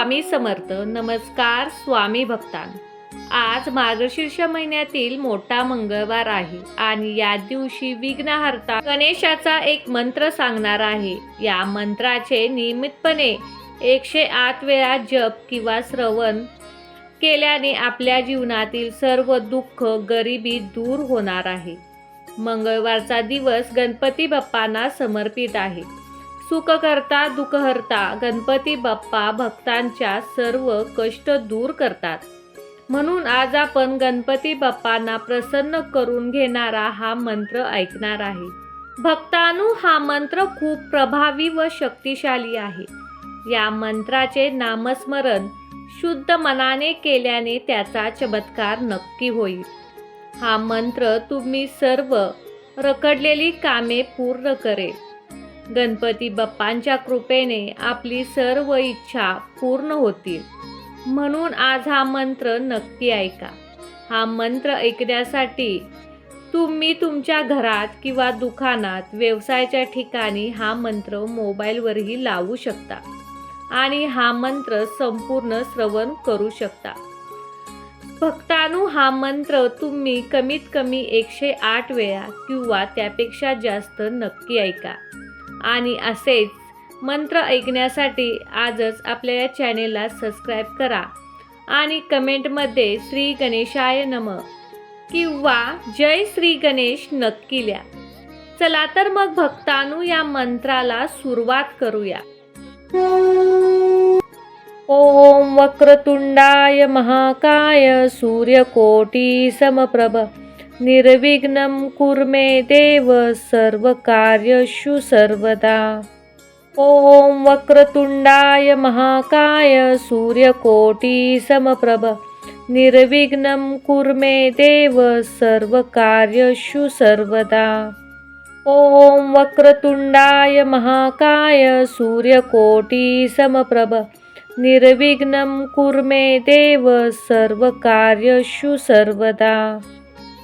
स्वामी समर्थ नमस्कार स्वामी भक्तान. आज मार्गशीर्ष महिन्यातील मोठा मंगळवार आहे आणि या दिवशी विघ्नहर्ता गणेशाचा एक मंत्र सांगणार आहे. या मंत्राचे नियमितपणे एकशे आठ वेळा जप किंवा श्रवण केल्याने आपल्या जीवनातील सर्व दुःख गरिबी दूर होणार आहे. मंगळवारचा दिवस गणपती बाप्पांना समर्पित आहे. सुखकर्ता दुःखहर्ता गणपती बाप्पा भक्तांच्या सर्व कष्ट दूर करतात. म्हणून आज आपण गणपती बाप्पांना प्रसन्न करून घेणारा हा मंत्र ऐकणार आहे. भक्तानु हा मंत्र खूप प्रभावी व शक्तिशाली आहे. या मंत्राचे नामस्मरण शुद्ध मनाने केल्याने त्याचा चमत्कार नक्की होईल. हा मंत्र तुम्ही सर्व रखडलेली कामे पूर्ण करेल. गणपती बाप्पांच्या कृपेने आपली सर्व इच्छा पूर्ण होतील. म्हणून आज हा मंत्र नक्की ऐका. हा मंत्र ऐकण्यासाठी तुम्ही तुमच्या घरात किंवा दुकानात व्यवसायाच्या ठिकाणी हा मंत्र मोबाईलवरही लावू शकता आणि हा मंत्र संपूर्ण श्रवण करू शकता. भक्तानु हा मंत्र तुम्ही कमीत कमी एकशे आठ वेळा किंवा त्यापेक्षा जास्त नक्की ऐका. आणि असेच मंत्र ऐकण्यासाठी आजच आपल्या या चॅनेलला सबस्क्राईब करा. आणि कमेंटमध्ये श्री गणेशाय नम किंवा जय श्री गणेश नक्की लिहा. चला तर मग भक्तानु या मंत्राला सुरुवात करूया. ओम वक्रतुंडाय महाकाय सूर्यकोटी समप्रभ निर्विघ्नं कुर्मे देव सर्वकार्यषु सर्वदा। ओम वक्रतुण्डाय महाकाय सूर्यकोटी समप्रभ निर्विघ्नं कुर्मे देव सर्वकार्यषु सर्वदा। ओम वक्रतुण्डाय महाकाय सूर्यकोटी समप्रभ निर्विघ्नं कुर्मे देव सर्वकार्यषु सर्वदा।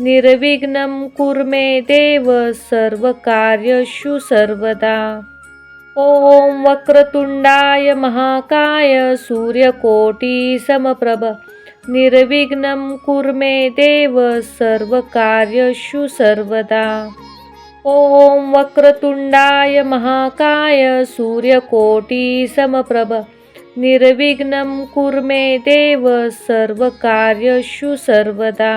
निर्विघ्नं कुर्मे देव सर्वकार्यषु सर्वदा। ओम वक्रतुण्डाय महाकाय सूर्यकोटी समप्रभ निर्विघ्नं कुर्मे देव सर्वकार्यषु सर्वदा। ओम वक्रतुण्डाय महाकाय सूर्यकोटी समप्रभ निर्विघ्नं कुर्मे देव सर्वकार्यषु सर्वदा।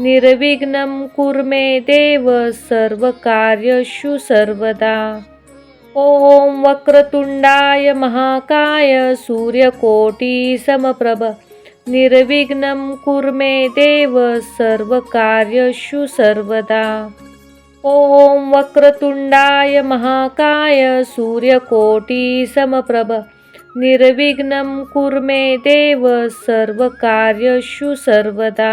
निर्विघ्नं कुर्मे देव सर्वकार्यषु सर्वदा। ॐ वक्रतुण्डाय महाकाय सूर्यकोटी समप्रभ निर्विघ्नं कुर्मे देव सर्वकार्यषु सर्वदा। ॐ वक्रतुण्डाय महाकाय सूर्यकोटी समप्रभ निर्विघ्नं कुर्मे देव सर्वकार्यषु सर्वदा।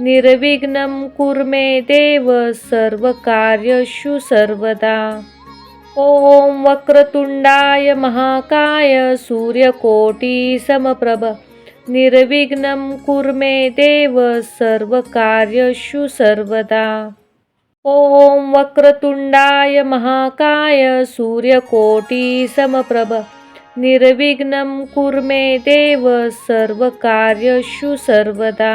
निर्विघ्नं कुरु मे देव सर्वकार्यषु सर्वदा। ॐ वक्रतुण्डाय महाकाय सूर्यकोटी समप्रभ निर्विघ्नं कुरु मे देव सर्वकार्यषु सर्वदा। ॐ वक्रतुण्डाय महाकाय सूर्यकोटी समप्रभ निर्विघ्नं कुरु मे देव सर्वकार्यषु सर्वदा।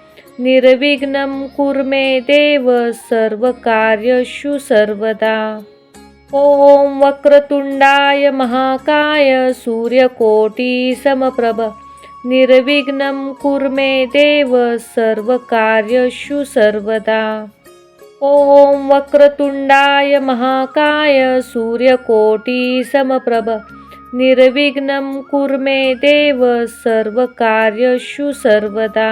निर्विघ्नं कुरु मे देव सर्वकार्यषु सर्वदा। ॐ वक्रतुण्डाय महाकाय सूर्यकोटि समप्रभ निर्विघ्नं कुरु मे देव सर्वकार्यषु सर्वदा। ॐ वक्रतुण्डाय महाकाय सूर्यकोटि समप्रभ निर्विघ्नं कुरु मे देव सर्वकार्यषु सर्वदा।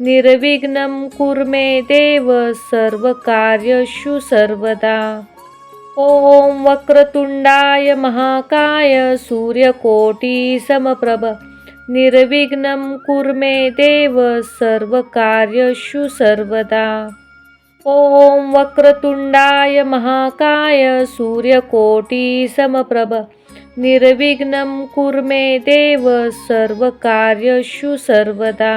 निर्विघ्नं कुरु मे देव सर्वकार्यषु सर्वदा। ॐ वक्रतुण्डाय महाकाय सूर्यकोटि समप्रभ निर्विघ्नं कुरु मे देव सर्वकार्यषु सर्वदा। ॐ वक्रतुण्डाय महाकाय सूर्यकोटि समप्रभ निर्विघ्नं कुरु मे देव सर्वकार्यषु सर्वदा।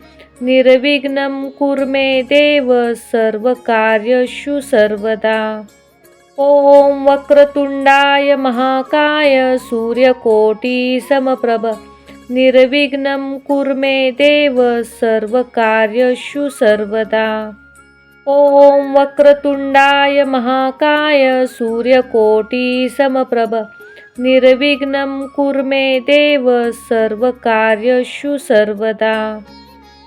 निर्विघ्नं कुरु मे देव सर्वकार्यषु सर्वदा। ॐ वक्रतुण्डाय महाकाय सूर्यकोटी समप्रभ निर्विघ्नं कुरु मे देव सर्वकार्यषु सर्वदा। ॐ वक्रतुण्डाय महाकाय सूर्यकोटी समप्रभ निर्विघ्नं कुरु मे देव सर्वकार्यषु सर्वदा।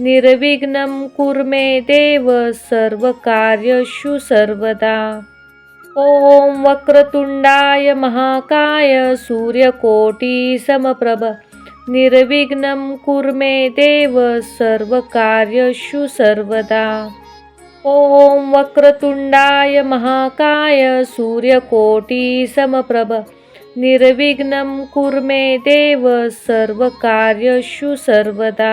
निर्विघ्नं कुरु मे देव सर्वकार्यषु सर्वदा। ॐ वक्रतुण्डाय महाकाय सूर्यकोटी समप्रभ निर्विघ्नं कुरु मे देव सर्वकार्यषु सर्वदा। ॐ वक्रतुण्डाय महाकाय सूर्यकोटी समप्रभ निर्विघ्नं कुरु मे देव सर्वकार्यषु सर्वदा।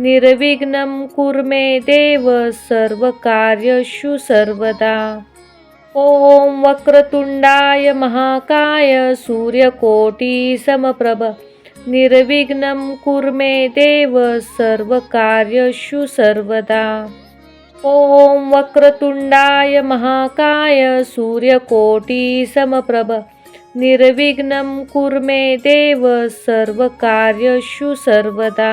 निर्विघ्नं कुरु मे देव सर्वकार्यषु सर्वदा। ॐ वक्रतुण्डाय महाकाय सूर्यकोटी समप्रभ निर्विघ्नं कुरु मे देव सर्वकार्यषु सर्वदा। ॐ वक्रतुण्डाय महाकाय सूर्यकोटी समप्रभ निर्विघ्नं कुरु मे देव सर्वकार्यषु सर्वदा।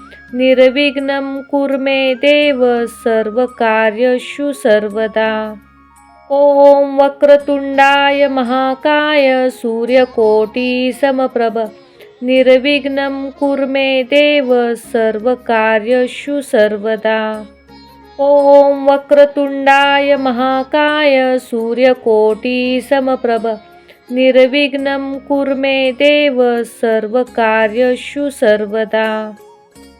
निर्विघ्नं कुरु मे देव सर्वकार्यषु सर्वदा। ॐ वक्रतुण्डाय महाकाय सूर्यकोटी समप्रभ निर्विघ्नं कुरु मे देव सर्वकार्यषु सर्वदा। ॐ वक्रतुण्डाय महाकाय सूर्यकोटी समप्रभ निर्विघ्नं कुरु मे देव सर्वकार्यषु सर्वदा।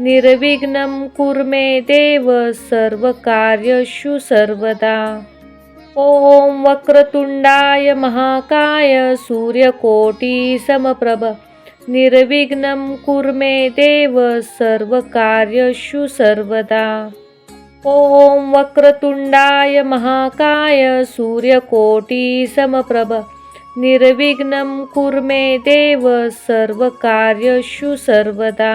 निर्विघ्नं कुरु मे देव सर्वकार्यषु सर्वदा। ॐ वक्रतुण्डाय महाकाय सूर्यकोटी समप्रभ निर्विघ्नं कुरु मे देव सर्वकार्यषु सर्वदा। ॐ वक्रतुण्डाय महाकाय सूर्यकोटी समप्रभ निर्विघ्नं कुरु मे देव सर्वकार्यषु सर्वदा।